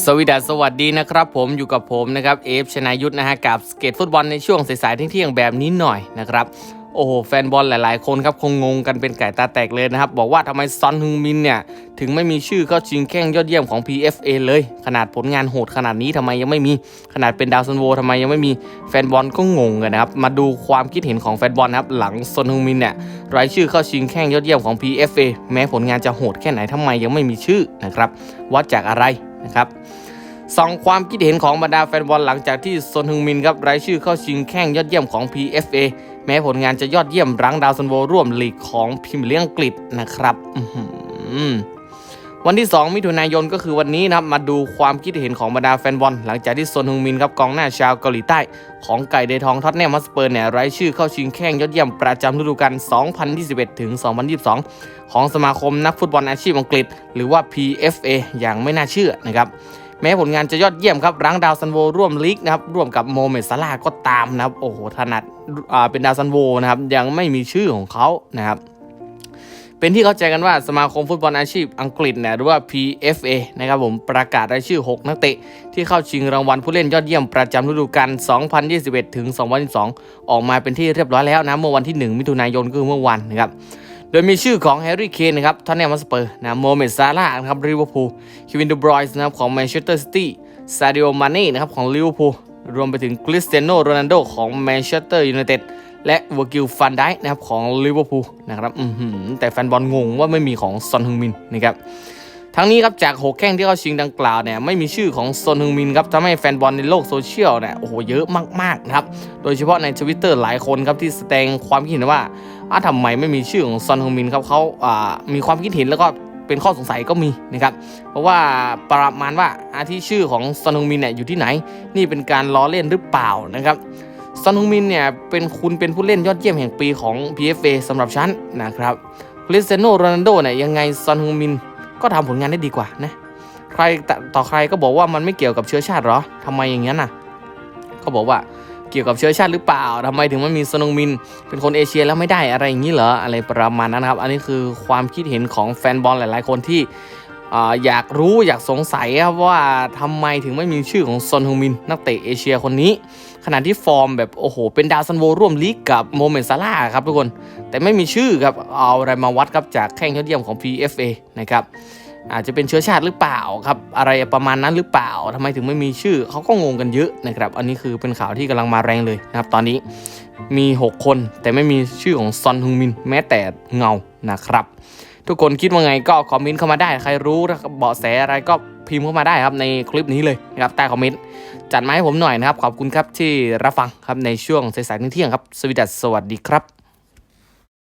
สวีดัสวัสดีนะครับผมอยู่กับผมนะครับเอฟชนายุทธนะฮะกับสเก็ตฟุตบอลในช่วงสายๆเที่ยงๆแบบนี้หน่อยนะครับโอ้โหแฟนบอลหลายๆ คนครับคงงงกันเป็นไก่ตาแตกเลยนะครับ บอกว่าทำไมซอนฮึงมินเนี่ย ถึงไม่มีชื่อเข้าชิงแข้งยอดเยี่ยมของ PFA เลย ขนาดผลงานโหดขนาดนี้ทำไมยังไม่มีขนาดเป็นดาวซันโวทำไมยังไม่มีแฟนบอลก็งงกันนะครับ มาดูความคิดเห็นของแฟนบอลนะครับหลังซอนฮึงมินเนี่ยรายชื่อเข้าชิงแข้งยอดเยี่ยมของ PFA แม้ผลงานจะโหดแค่ไหนทำไมยังไม่มีชื่อนะครับวัดจากอะไร นะครับสองความคิดเห็นของบรรดาแฟนบอลหลังจากที่ซนฮึงมินครับรายชื่อเข้าชิงแข่งยอดเยี่ยมของ PFA แม้ผลงานจะยอดเยี่ยมรั้งดาวซันโวร่วมลีกของพรีเมียร์อังกฤษนะครับอื้อหือ วันที่ 2 มิถุนายนก็คือวันนี้นะครับมาดูความคิดเห็นของบรรดาแฟนบอลหลังจากที่ซนฮงมินครับกองหน้าชาวเกาหลีใต้ ของไก่เดทองท็อตแนมมัสเปอร์เนี่ยรายชื่อเข้าชิงแข้งยอดเยี่ยมประจำฤดูกาล 2021 ถึง 2022 ของสมาคมนักฟุตบอลอาชีพอังกฤษ หรือว่า PFA อย่างไม่น่าเชื่อนะครับแม้ผลงานจะยอดเยี่ยมครับรั้งดาวซันโวร่วมลีกนะครับร่วมกับโมเมดซาลาก็ตามนะครับโอ้โหถนัดอ่าเป็นดาวซันโวนะครับยังไม่มีชื่อของเขานะครับ เป็นที่เข้าใจกันว่าสมาคมฟุตบอลอาชีพอังกฤษเนี่ยหรือว่า PFA นะครับผมประกาศรายชื่อ 6 นักเตะ ที่เข้าชิงรางวัลผู้เล่นยอดเยี่ยมประจำฤดูกาล 2021 ถึง 2022 ออกมาเป็นที่เรียบร้อยแล้วนะเมื่อวันที่ 1 มิถุนายนก็คือเมื่อวันนะครับโดยมีชื่อของแฮร์รี่เคนนะครับทอนแนมมัสเปอร์นะโมเมดซาร่านะครับริเวอร์พูลคิวินเดบรอยส์นะครับของแมนเชสเตอร์ซิตี้ซาดิโอมาเน่นะครับของลิเวอร์พูลรวมไปถึงคริสเตียโนโรนัลโดของแมนเชสเตอร์ยูไนเต็ด และวอร์กิลฟันได้นะครับของลิเวอร์พูลนะครับแต่แฟนบอลงงว่าไม่มีของซอนฮึงมินนะครับทั้งนี้ครับจาก6แข้งที่เขาชิงดังกล่าวเนี่ยไม่มีชื่อของซอนฮึงมินครับทำให้แฟนบอลในโลกโซเชียลเนี่ยโอ้โหเยอะมากๆนะครับโดยเฉพาะในทวิตเตอร์หลายคนครับที่แสดงความคิดเห็นว่าอ้าทำไมไม่มีชื่อของซอนฮึงมินครับเขาอ่ามีความคิดเห็นแล้วก็เป็นข้อสงสัยก็มีนะครับเพราะว่าประมาณว่าอาที่ชื่อของซอนฮึงมินเนี่ยอยู่ที่ไหน นี่เป็นการล้อเล่นหรือเปล่านะครับ ซอนฮงมินเนี่ยเป็นคุณเป็นผู้เล่นยอดเยี่ยมแห่งปีของ PFA สำหรับฉันนะครับคริสเตียโนโรนัลโดเนี่ยยังไงซอนฮงมินก็ทำผลงานได้ดีกว่านะใครตต่อใครก็บอกว่ามันไม่เกี่ยวกับเชื้อชาติหรอทำไมอย่างนั้นน่ะเขาบอกว่าเกี่ยวกับเชื้อชาติหรือเปล่าทำไมถึงไม่มีซนงมิน เป็นคนเอเชียแล้วไม่ได้อะไรอย่างนี้เหรอ อะไรประมาณนั้นครับ อันนี้คือความคิดเห็นของแฟนบอลหลาย ๆ คนที่ อยากรู้อยากสงสัยครับว่าทำไมถึงไม่มีชื่อของซอนฮงมินนักเตะเอเชียคนนี้ ขณะที่ฟอร์มแบบโอ้โห เป็นดาวซันโวร่วมลีกกับโมเมนซาร่าครับทุกคน แต่ไม่มีชื่อครับเอาอะไรมาวัดครับจากแข้งยอดเยี่ยมของ PFA นะครับอาจจะเป็นเชื้อชาติหรือเปล่าครับ อะไรประมาณนั้นหรือเปล่าทำไมถึงไม่มีชื่อเขาก็งงกันเยอะนะครับ อันนี้คือเป็นข่าวที่กำลังมาแรงเลยนะครับ ตอนนี้มี 6 คนแต่ไม่มีชื่อของซอนฮงมินแม้แต่เงานะครับ ทุกคนคิดว่าไงก็คอมเมนต์เข้ามาได้ ใครรู้เบาะแสอะไรก็พิมพ์เข้ามาได้ครับในคลิปนี้เลยนะครับใต้คอมเมนต์จัดมาให้ผมหน่อยนะครับ ขอบคุณครับที่รับฟังครับในช่วงสายๆเที่ยงครับสวัสสวัสดีครับ